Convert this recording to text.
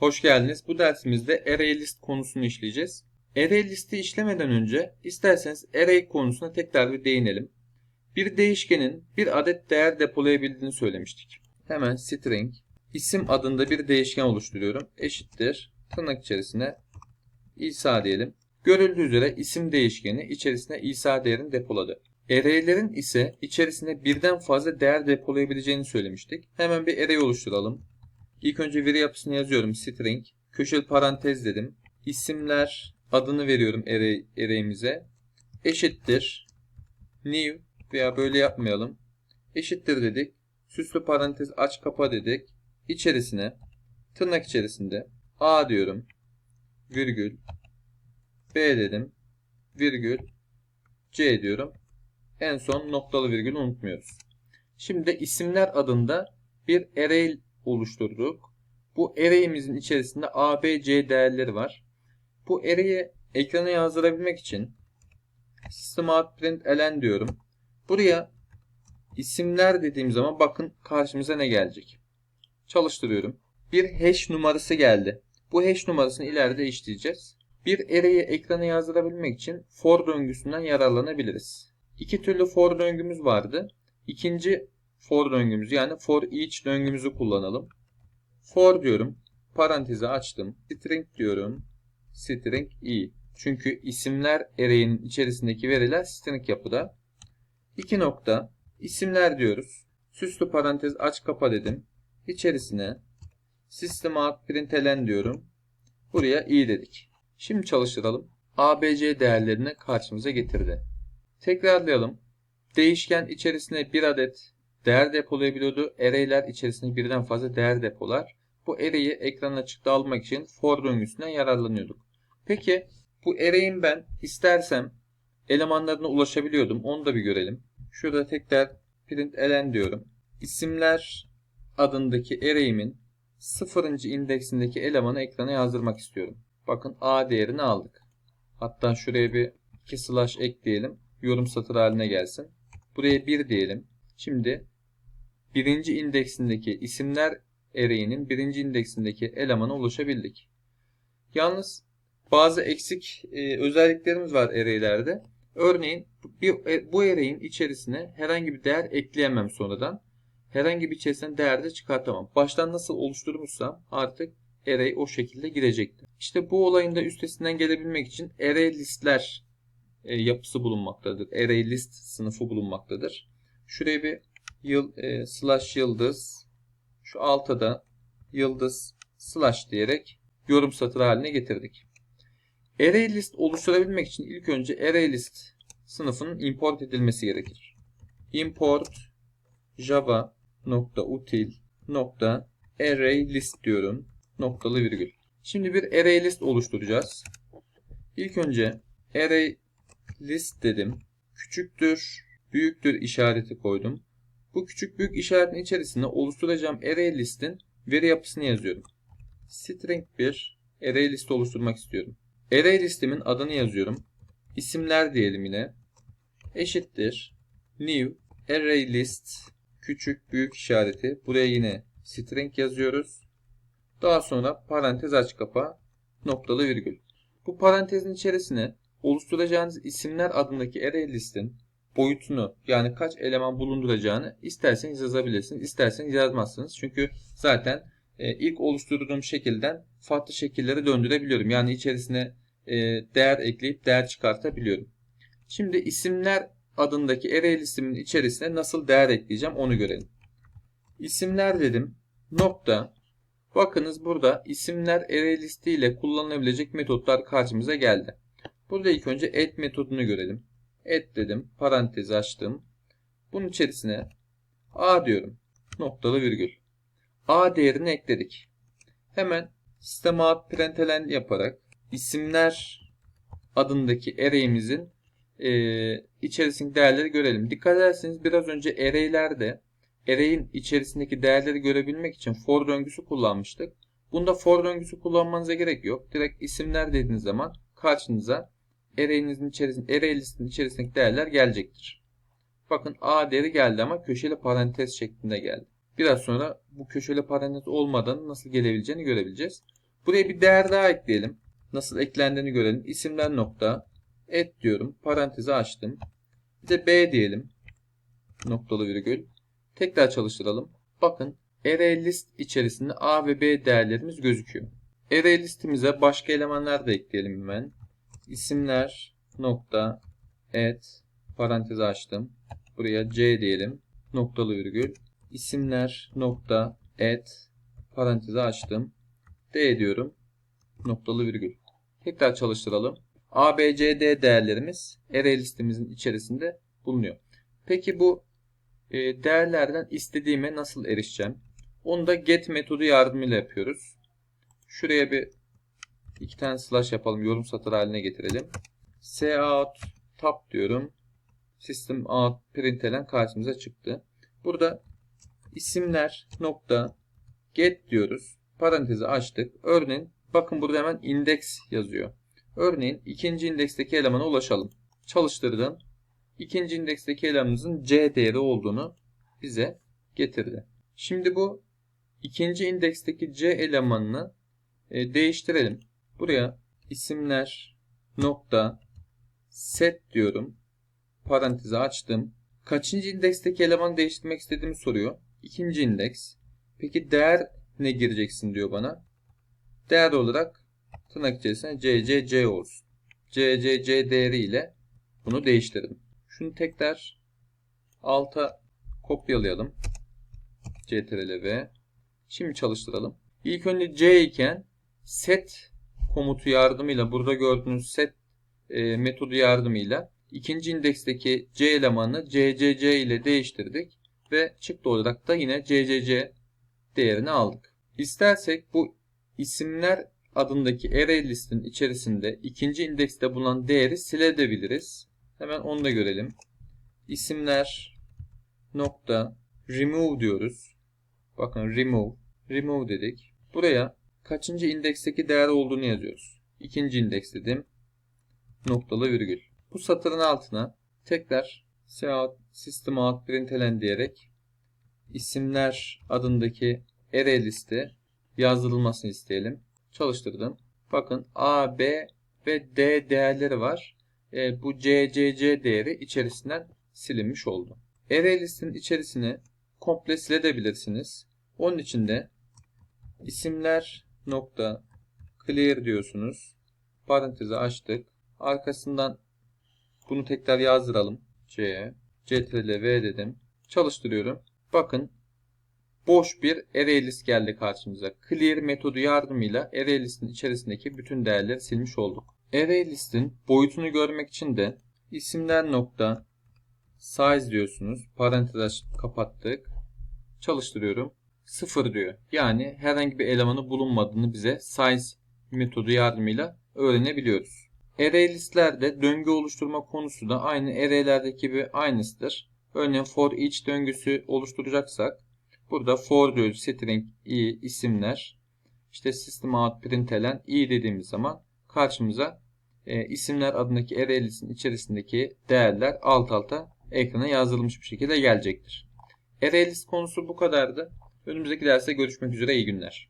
Hoş geldiniz. Bu dersimizde array list konusunu işleyeceğiz. Array listi işlemeden önce isterseniz array konusuna tekrar bir değinelim. Bir değişkenin bir adet değer depolayabildiğini söylemiştik. Hemen string isim adında bir değişken oluşturuyorum. Eşittir tırnak içerisine İsa diyelim. Görüldüğü üzere isim değişkeni içerisine İsa değerini depoladı. Array'lerin ise içerisine birden fazla değer depolayabileceğini söylemiştik. Hemen bir array oluşturalım. İlk önce veri yapısını yazıyorum. String. Köşeli parantez dedim. İsimler adını veriyorum array, array'imize. Eşittir. New veya böyle yapmayalım. Eşittir dedik. Süslü parantez aç kapa dedik. İçerisine tırnak içerisinde A diyorum. Virgül. B dedim. Virgül. C diyorum. En son noktalı virgülü unutmuyoruz. Şimdi isimler adında bir array oluşturduk. Bu array'imizin içerisinde A, B, C değerleri var. Bu array'i ekrana yazdırabilmek için system out diyorum. Buraya isimler dediğim zaman bakın karşımıza ne gelecek. Çalıştırıyorum. Bir hash numarası geldi. Bu hash numarasını ileride işleyeceğiz. Bir array'i ekrana yazdırabilmek için for döngüsünden yararlanabiliriz. İki türlü for döngümüz vardı. İkinci for döngümüz yani for each döngümüzü kullanalım. For diyorum. Parantezi açtım. String diyorum. String i. Çünkü isimler array'inin içerisindeki veriler string yapıda. İki nokta. isimler diyoruz. Süslü parantez aç kapa dedim. İçerisine system out println diyorum. Buraya i dedik. Şimdi çalıştıralım. ABC değerlerini karşımıza getirdi. Tekrarlayalım. Değişken içerisine bir adet değer depolayabiliyordu. Array'ler içerisinde birden fazla değer depolar. Bu array'i ekran açıkta almak için for döngüsünden yararlanıyorduk. Peki bu array'in ben istersem elemanlarına ulaşabiliyordum. Onu da bir görelim. Şurada tekrar print ln diyorum. İsimler adındaki array'imin sıfırıncı indeksindeki elemanı ekrana yazdırmak istiyorum. Bakın A değerini aldık. Hatta şuraya bir 2 slash ekleyelim. Yorum satır haline gelsin. Buraya 1 diyelim. Şimdi birinci indeksindeki isimler array'inin birinci indeksindeki elemana ulaşabildik. Yalnız bazı eksik e, özelliklerimiz var array'lerde. Örneğin bir, e, bu array'in içerisine herhangi bir değer ekleyemem sonradan. Herhangi bir içerisinden değer de çıkartamam. Baştan nasıl oluşturmuşsam artık array o şekilde girecektir. İşte bu olayın da üstesinden gelebilmek için array listler e, yapısı bulunmaktadır. Array list sınıfı bulunmaktadır. Şuraya bir yıl, e, slash yıldız şu alta da yıldız slash diyerek yorum satır haline getirdik. Array list oluşturabilmek için ilk önce array list sınıfının import edilmesi gerekir. Import java diyorum. Noktalı virgül. Şimdi bir array list oluşturacağız. İlk önce array list dedim. Küçüktür, büyüktür işareti koydum. Bu küçük büyük işaretin içerisinde oluşturacağım array listin veri yapısını yazıyorum. String bir array list oluşturmak istiyorum. Array listimin adını yazıyorum. İsimler diyelim yine. Eşittir. New array list küçük büyük işareti. Buraya yine string yazıyoruz. Daha sonra parantez aç kapa noktalı virgül. Bu parantezin içerisine oluşturacağınız isimler adındaki array listin boyutunu yani kaç eleman bulunduracağını isterseniz yazabilirsiniz, isterseniz yazmazsınız. Çünkü zaten e, ilk oluşturduğum şekilden farklı şekillere döndürebiliyorum. Yani içerisine e, değer ekleyip değer çıkartabiliyorum. Şimdi isimler adındaki array listimin içerisine nasıl değer ekleyeceğim onu görelim. İsimler dedim. Nokta. Bakınız burada isimler array listi ile kullanılabilecek metotlar karşımıza geldi. Burada ilk önce add metodunu görelim. Add dedim. Parantezi açtım. Bunun içerisine a diyorum. Noktalı virgül. a değerini ekledik. Hemen sistem out println yaparak isimler adındaki array'imizin e, içerisindeki değerleri görelim. Dikkat ederseniz biraz önce array'lerde array'in içerisindeki değerleri görebilmek için for döngüsü kullanmıştık. Bunda for döngüsü kullanmanıza gerek yok. Direkt isimler dediğiniz zaman karşınıza array'inizin içerisinde array listinin içerisindeki değerler gelecektir. Bakın A değeri geldi ama köşeli parantez şeklinde geldi. Biraz sonra bu köşeli parantez olmadan nasıl gelebileceğini görebileceğiz. Buraya bir değer daha ekleyelim. Nasıl eklendiğini görelim. İsimler nokta et diyorum. Parantezi açtım. Bir de B diyelim. Noktalı virgül. Tekrar çalıştıralım. Bakın array list içerisinde A ve B değerlerimiz gözüküyor. Array listimize başka elemanlar da ekleyelim hemen. İsimler nokta et parantezi açtım. Buraya C diyelim. Noktalı virgül. İsimler nokta et parantezi açtım. D diyorum. Noktalı virgül. Tekrar çalıştıralım. A, B, C, D değerlerimiz array listemizin içerisinde bulunuyor. Peki bu e, değerlerden istediğime nasıl erişeceğim? Onu da get metodu yardımıyla yapıyoruz. Şuraya bir iki tane slash yapalım. Yorum satır haline getirelim. cout tab diyorum. System out println karşımıza çıktı. Burada isimler nokta get diyoruz. Parantezi açtık. Örneğin bakın burada hemen index yazıyor. Örneğin ikinci indeksteki elemana ulaşalım. Çalıştırdım. İkinci indeksteki elemanımızın C değeri olduğunu bize getirdi. Şimdi bu ikinci indeksteki C elemanını e, değiştirelim. Buraya isimler nokta set diyorum. Parantezi açtım. Kaçıncı indeksteki elemanı değiştirmek istediğimi soruyor. İkinci indeks. Peki değer ne gireceksin diyor bana. Değer olarak tırnak içerisinde CCC olsun. CCC değeri ile bunu değiştirdim. Şunu tekrar alta kopyalayalım. CTRL V. Şimdi çalıştıralım. İlk önce C iken set komutu yardımıyla burada gördüğünüz set e, metodu yardımıyla ikinci indeksteki C elemanını CCC ile değiştirdik ve çıktı olarak da yine CCC değerini aldık. İstersek bu isimler adındaki array listin içerisinde ikinci indekste bulunan değeri silebiliriz. Hemen onu da görelim. İsimler nokta remove diyoruz. Bakın remove. Remove dedik. Buraya kaçıncı indeksteki değer olduğunu yazıyoruz. İkinci indeks dedim. Noktalı virgül. Bu satırın altına tekrar system out println diyerek isimler adındaki array listi yazdırılmasını isteyelim. Çalıştırdım. Bakın A, B ve D değerleri var. E, bu CCC değeri içerisinden silinmiş oldu. Array listin içerisini komple silebilirsiniz. Onun için de isimler nokta clear diyorsunuz. Parantezi açtık. Arkasından bunu tekrar yazdıralım. C, Ctrl V dedim. Çalıştırıyorum. Bakın boş bir array list geldi karşımıza. Clear metodu yardımıyla array listin içerisindeki bütün değerleri silmiş olduk. Array listin boyutunu görmek için de isimler nokta size diyorsunuz. Parantez kapattık. Çalıştırıyorum. 0 diyor. Yani herhangi bir elemanı bulunmadığını bize size metodu yardımıyla öğrenebiliyoruz. Array listlerde döngü oluşturma konusu da aynı array'lerdeki gibi aynısıdır. Örneğin for each döngüsü oluşturacaksak burada for diyoruz string i isimler işte system out println i dediğimiz zaman karşımıza e, isimler adındaki array listin içerisindeki değerler alt alta ekrana yazılmış bir şekilde gelecektir. Array list konusu bu kadardı. Önümüzdeki derste görüşmek üzere iyi günler.